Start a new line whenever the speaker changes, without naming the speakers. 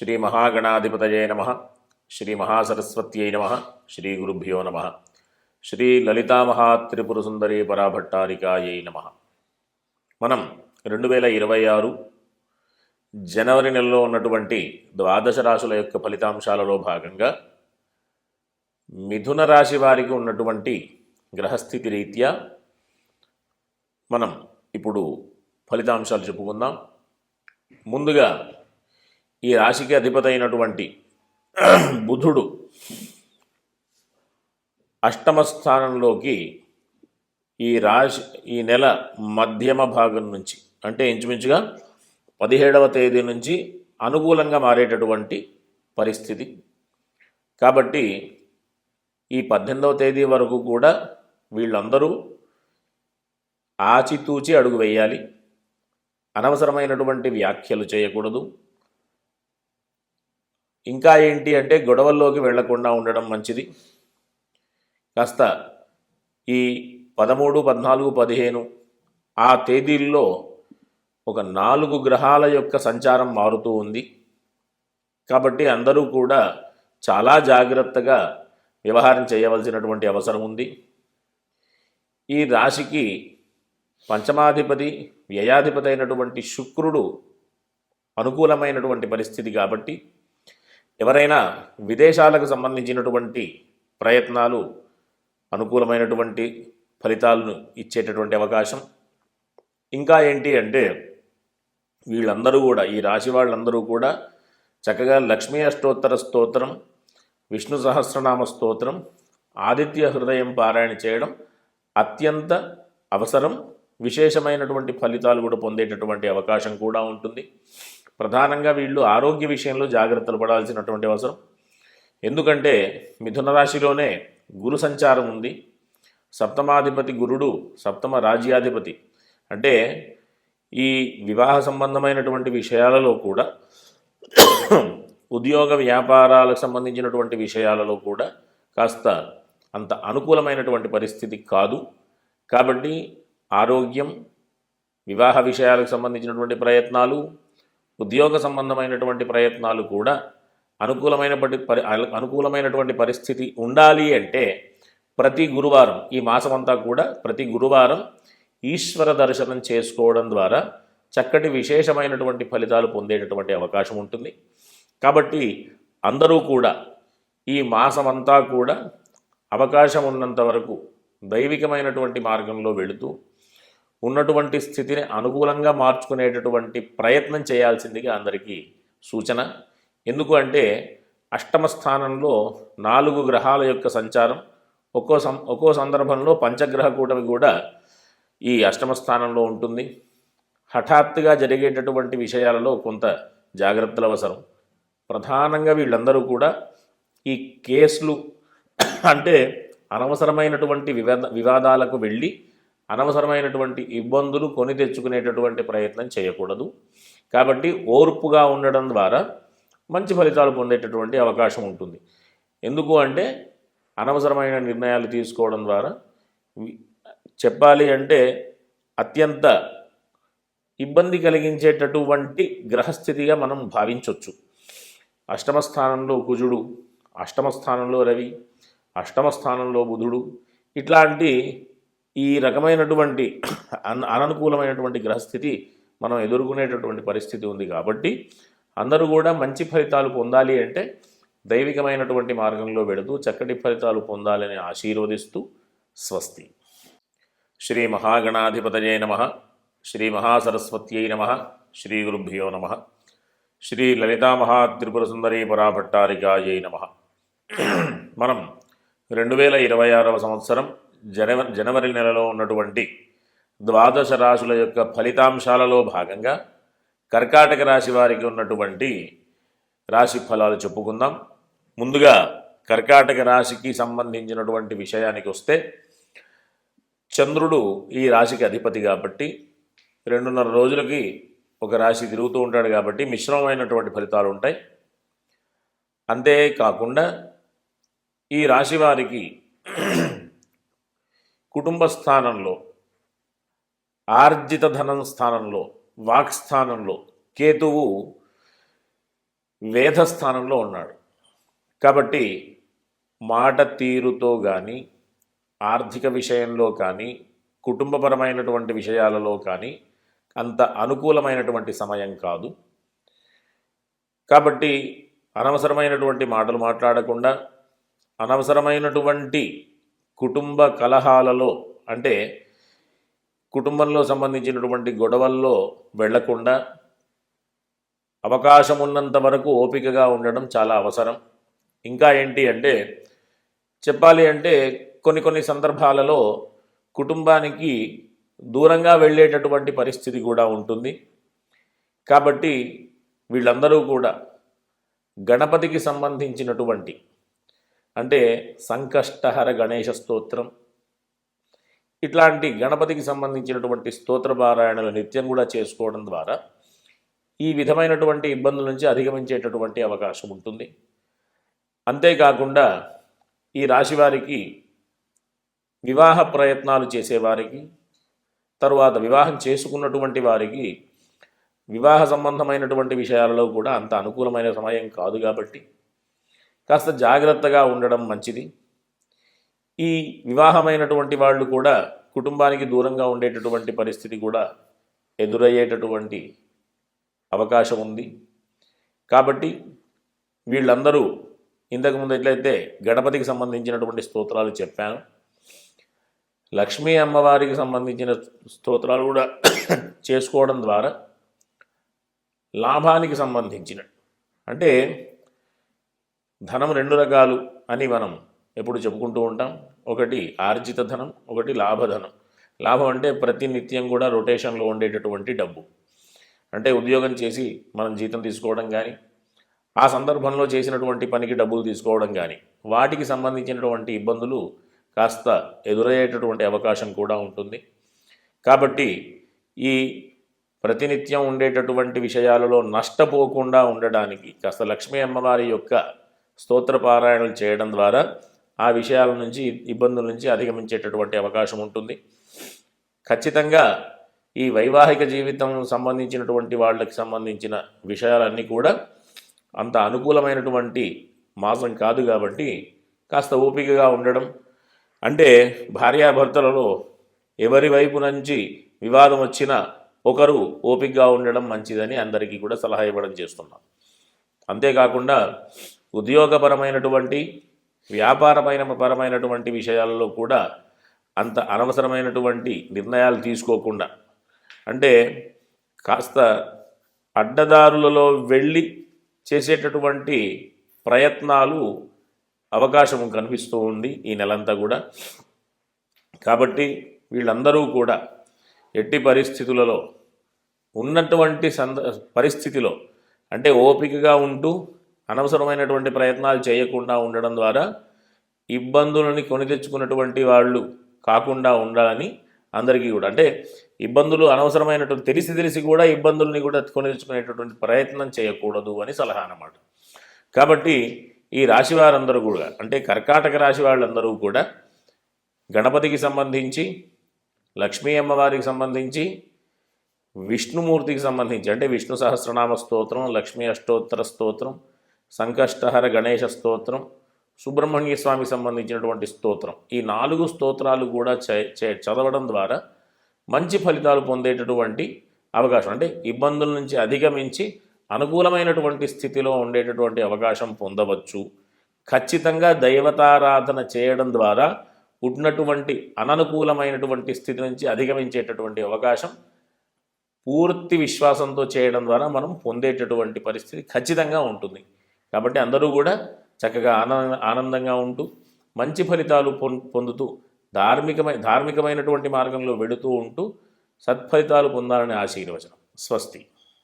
శ్రీ మహాగణాధిపతయే నమ. శ్రీ మహాసరస్వత్యై నమ. శ్రీ గురుభ్యో నమ. శ్రీ లలితామహాత్రిపురసుందరీ పరాభట్టారికాయై నమ. మనం రెండు వేల ఇరవై ఆరు జనవరి నెలలో ఉన్నటువంటి ద్వాదశ రాశుల యొక్క ఫలితాంశాలలో భాగంగా మిథున రాశి వారికి ఉన్నటువంటి గ్రహస్థితి రీత్యా మనం ఇప్పుడు ఫలితాంశాలు చెప్పుకుందాం. ముందుగా ఈ రాశికి అధిపతి అయినటువంటి బుధుడు అష్టమ స్థానంలోకి ఈ రాశి ఈ నెల మధ్యమ భాగం నుంచి అంటే ఇంచుమించుగా పదిహేడవ తేదీ నుంచి అనుకూలంగా మారేటటువంటి పరిస్థితి. కాబట్టి ఈ పద్దెనిమిదవ తేదీ వరకు కూడా వీళ్ళందరూ ఆచితూచి అడుగు వేయాలి. అనవసరమైనటువంటి వ్యాఖ్యలు చేయకూడదు. ఇంకా ఏంటి అంటే గొడవల్లోకి వెళ్ళకుండా ఉండడం మంచిది. కాస్త ఈ పదమూడు పద్నాలుగు పదిహేను ఆ తేదీల్లో ఒక నాలుగు గ్రహాల యొక్క సంచారం మారుతూ ఉంది. కాబట్టి అందరూ కూడా చాలా జాగ్రత్తగా వ్యవహారం చేయవలసినటువంటి అవసరం ఉంది. ఈ రాశికి పంచమాధిపతి వ్యయాధిపతి అయినటువంటి శుక్రుడు అనుకూలమైనటువంటి పరిస్థితి కాబట్టి ఎవరైనా విదేశాలకు సంబంధించినటువంటి ప్రయత్నాలు అనుకూలమైనటువంటి ఫలితాలను ఇచ్చేటటువంటి అవకాశం. ఇంకా ఏంటి అంటే వీళ్ళందరూ కూడా ఈ రాశి వాళ్ళందరూ కూడా చక్కగా లక్ష్మీ అష్టోత్తర స్తోత్రం విష్ణు సహస్రనామ స్తోత్రం ఆదిత్య హృదయం పారాయణ చేయడం అత్యంత అవసరం. విశేషమైనటువంటి ఫలితాలు కూడా పొందేటటువంటి అవకాశం కూడా ఉంటుంది. ప్రధానంగా వీళ్ళు ఆరోగ్య విషయంలో జాగ్రత్తలు పడాల్సినటువంటి అవసరం. ఎందుకంటే మిథున రాశిలోనే గురు సంచారం ఉంది. సప్తమాధిపతి గురుడు సప్తమ రాజ్యాధిపతి. అంటే ఈ వివాహ సంబంధమైనటువంటి విషయాలలో కూడా ఉద్యోగ వ్యాపారాలకు సంబంధించినటువంటి విషయాలలో కూడా కాస్త అంత అనుకూలమైనటువంటి పరిస్థితి కాదు. కాబట్టి ఆరోగ్యం వివాహ విషయాలకు సంబంధించినటువంటి ప్రయత్నాలు ఉద్యోగ సంబంధమైనటువంటి ప్రయత్నాలు కూడా అనుకూలమైన పరి అనుకూలమైనటువంటి పరిస్థితి ఉండాలి అంటే ప్రతి గురువారం ఈ మాసమంతా కూడా ప్రతి గురువారం ఈశ్వర దర్శనం చేసుకోవడం ద్వారా చక్కటి విశేషమైనటువంటి ఫలితాలు పొందేటటువంటి అవకాశం ఉంటుంది. కాబట్టి అందరూ కూడా ఈ మాసమంతా కూడా అవకాశం ఉన్నంత వరకు దైవికమైనటువంటి మార్గంలో వెళుతూ ఉన్నటువంటి స్థితిని అనుకూలంగా మార్చుకునేటటువంటి ప్రయత్నం చేయాల్సిందిగా అందరికీ సూచన. ఎందుకు అంటే అష్టమ స్థానంలో నాలుగు గ్రహాల యొక్క సంచారం ఒక్కో సం ఒక్కో సందర్భంలో పంచగ్రహ కూటమి కూడా ఈ అష్టమ స్థానంలో ఉంటుంది. హఠాత్తుగా జరిగేటటువంటి విషయాలలో కొంత జాగ్రత్తలు అవసరం. ప్రధానంగా వీళ్ళందరూ కూడా ఈ కేసులు అంటే అనవసరమైనటువంటి వివాద వివాదాలకు వెళ్ళి అనవసరమైనటువంటి ఇబ్బందులు కొని తెచ్చుకునేటటువంటి ప్రయత్నం చేయకూడదు. కాబట్టి ఓర్పుగా ఉండడం ద్వారా మంచి ఫలితాలు పొందేటటువంటి అవకాశం ఉంటుంది. ఎందుకు అంటే అనవసరమైన నిర్ణయాలు తీసుకోవడం ద్వారా చెప్పాలి అంటే అత్యంత ఇబ్బంది కలిగించేటటువంటి గ్రహస్థితిగా మనం భావించవచ్చు అష్టమ స్థానంలో కుజుడు అష్టమ స్థానంలో రవి అష్టమ స్థానంలో బుధుడు ఇట్లాంటి ఈ రకమైనటువంటి అన్ అననుకూలమైనటువంటి గ్రహస్థితి మనం ఎదుర్కొనేటటువంటి పరిస్థితి ఉంది కాబట్టి అందరూ కూడా మంచి ఫలితాలు పొందాలి అంటే దైవికమైనటువంటి మార్గంలో వెళుతూ చక్కటి ఫలితాలు పొందాలని ఆశీర్వదిస్తూ స్వస్తి. శ్రీ మహాగణాధిపతయే నమ. శ్రీ మహాసరస్వత్యై నమ. శ్రీ గురుభ్యో నమ. శ్రీ లలితామహాత్రిపుర సుందరీ పరాభట్టారికాయై నమ. మనం రెండు వేల ఇరవై ఆరవ సంవత్సరం జనవరి జనవరి నెలలో ఉన్నటువంటి ద్వాదశ రాశుల యొక్క ఫలితాంశాలలో భాగంగా కర్కాటక రాశి వారికి ఉన్నటువంటి రాశి ఫలాలు చెప్పుకుందాం. ముందుగా కర్కాటక రాశికి సంబంధించినటువంటి విషయానికి వస్తే చంద్రుడు ఈ రాశికి అధిపతి కాబట్టి రెండున్నర రోజులకి ఒక రాశి తిరుగుతూ ఉంటాడు కాబట్టి మిశ్రమమైనటువంటి ఫలితాలు ఉంటాయి. అంతేకాకుండా ఈ రాశి వారికి కుటుంబ స్థానంలో ఆర్జిత ధనం స్థానంలో వాక్ స్థానంలో కేతువు వేధస్థానంలో ఉన్నాడు. కాబట్టి మాట తీరుతో కానీ ఆర్థిక విషయంలో కానీ కుటుంబపరమైనటువంటి విషయాలలో కానీ అంత అనుకూలమైనటువంటి సమయం కాదు. కాబట్టి అనవసరమైనటువంటి మాటలు మాట్లాడకుండా అనవసరమైనటువంటి కుటుంబ కలహాలలో అంటే కుటుంబంలో సంబంధించినటువంటి గొడవల్లో వెళ్ళకుండా అవకాశం ఉన్నంత వరకు ఓపికగా ఉండడం చాలా అవసరం. ఇంకా ఏంటి అంటే చెప్పాలి అంటే కొన్ని కొన్ని సందర్భాలలో కుటుంబానికి దూరంగా వెళ్ళేటటువంటి పరిస్థితి కూడా ఉంటుంది. కాబట్టి వీళ్ళందరూ కూడా గణపతికి సంబంధించినటువంటి అంటే సంకష్టహర గణేశ స్తోత్రం. ఇట్లాంటి గణపతికి సంబంధించినటువంటి స్తోత్ర పారాయణలు నిత్యం కూడా చేసుకోవడం ద్వారా ఈ విధమైనటువంటి ఇబ్బందుల నుంచి అధిగమించేటటువంటి అవకాశం ఉంటుంది. అంతేకాకుండా ఈ రాశి వారికి వివాహ ప్రయత్నాలు చేసేవారికి తరువాత వివాహం చేసుకున్నటువంటి వారికి వివాహ సంబంధమైనటువంటి విషయాలలో కూడా అంత అనుకూలమైన సమయం కాదు కాబట్టి కాస్త జాగ్రత్తగా ఉండడం మంచిది. ఈ వివాహమైనటువంటి వాళ్ళు కూడా కుటుంబానికి దూరంగా ఉండేటటువంటి పరిస్థితి కూడా ఎదురయ్యేటటువంటి అవకాశం ఉంది. కాబట్టి వీళ్ళందరూ ఇంతకుముందు ఎట్లయితే గణపతికి సంబంధించినటువంటి స్తోత్రాలు చెప్పాను లక్ష్మీ అమ్మవారికి సంబంధించిన స్తోత్రాలు కూడా చేసుకోవడం ద్వారా లాభానికి సంబంధించిన అంటే ధనం రెండు రకాలు అని మనం ఎప్పుడు చెప్పుకుంటూ ఉంటాం. ఒకటి ఆర్జిత ధనం ఒకటి లాభధనం. లాభం అంటే ప్రతి నిత్యం కూడా రొటేషన్లో ఉండేటటువంటి డబ్బు. అంటే ఉద్యోగం చేసి మనం జీతం తీసుకోవడం కానీ ఆ సందర్భంలో చేసినటువంటి పనికి డబ్బులు తీసుకోవడం కానీ వాటికి సంబంధించినటువంటి ఇబ్బందులు కాస్త ఎదురయ్యేటటువంటి అవకాశం కూడా ఉంటుంది. కాబట్టి ఈ ప్రతినిత్యం ఉండేటటువంటి విషయాలలో నష్టపోకుండా ఉండడానికి కాస్త లక్ష్మీ అమ్మవారి యొక్క స్తోత్ర పారాయణలు చేయడం ద్వారా ఆ విషయాల నుంచి ఇబ్బందుల నుంచి అధిగమించేటటువంటి అవకాశం ఉంటుంది. ఖచ్చితంగా ఈ వైవాహిక జీవితం సంబంధించినటువంటి వాళ్ళకి సంబంధించిన విషయాలన్నీ కూడా అంత అనుకూలమైనటువంటి మాసం కాదు కాబట్టి కాస్త ఓపికగా ఉండడం. అంటే భార్యాభర్తలలో ఎవరి వైపు నుంచి వివాదం వచ్చినా ఒకరు ఓపికగా ఉండడం మంచిదని అందరికీ కూడా సలహా ఇవ్వడం చేస్తున్నాం. అంతేకాకుండా ఉద్యోగపరమైనటువంటి వ్యాపారమైన పరమైనటువంటి విషయాలలో కూడా అంత అనవసరమైనటువంటి నిర్ణయాలు తీసుకోకుండా అంటే కాస్త అడ్డదారులలో వెళ్ళి చేసేటటువంటి ప్రయత్నాలు అవకాశం కనిపిస్తూ ఉంది ఈ నెలంతా కూడా. కాబట్టి వీళ్ళందరూ కూడా ఎట్టి పరిస్థితులలో ఉన్నటువంటి సంద పరిస్థితిలో అంటే ఓపికగా ఉంటూ అనవసరమైనటువంటి ప్రయత్నాలు చేయకుండా ఉండడం ద్వారా ఇబ్బందులని కొని తెచ్చుకున్నటువంటి వాళ్ళు కాకుండా ఉండాలని అందరికీ కూడా అంటే ఇబ్బందులు అనవసరమైనటువంటి తెలిసి తెలిసి కూడా ఇబ్బందుల్ని కూడా కొని తెచ్చుకునేటటువంటి ప్రయత్నం చేయకూడదు అని సలహా అన్నమాట. కాబట్టి ఈ రాశి వారందరూ కూడా అంటే కర్కాటక రాశి వాళ్ళందరూ కూడా గణపతికి సంబంధించి లక్ష్మీ అమ్మవారికి సంబంధించి విష్ణుమూర్తికి సంబంధించి అంటే విష్ణు సహస్రనామ స్తోత్రం లక్ష్మీ అష్టోత్తర స్తోత్రం సంకష్టహర గణేశ స్తోత్రం సుబ్రహ్మణ్య స్వామికి సంబంధించినటువంటి స్తోత్రం. ఈ నాలుగు స్తోత్రాలు కూడా చదవడం ద్వారా మంచి ఫలితాలు పొందేటటువంటి అవకాశం అంటే ఇబ్బందుల నుంచి అధిగమించి అనుకూలమైనటువంటి స్థితిలో ఉండేటటువంటి అవకాశం పొందవచ్చు. ఖచ్చితంగా దైవతారాధన చేయడం ద్వారా ఉన్నటువంటి అననుకూలమైనటువంటి స్థితి నుంచి అధిగమించేటటువంటి అవకాశం పూర్తి విశ్వాసంతో చేయడం ద్వారా మనం పొందేటటువంటి పరిస్థితి ఖచ్చితంగా ఉంటుంది. కాబట్టి అందరూ కూడా చక్కగా ఆనంద ఆనందంగా ఉంటూ మంచి ఫలితాలు పొందుతూ ధార్మికమై ధార్మికమైనటువంటి మార్గంలో వెడుతూ ఉంటూ సత్ఫలితాలు పొందాలని ఆశీర్వచనం. స్వస్తి.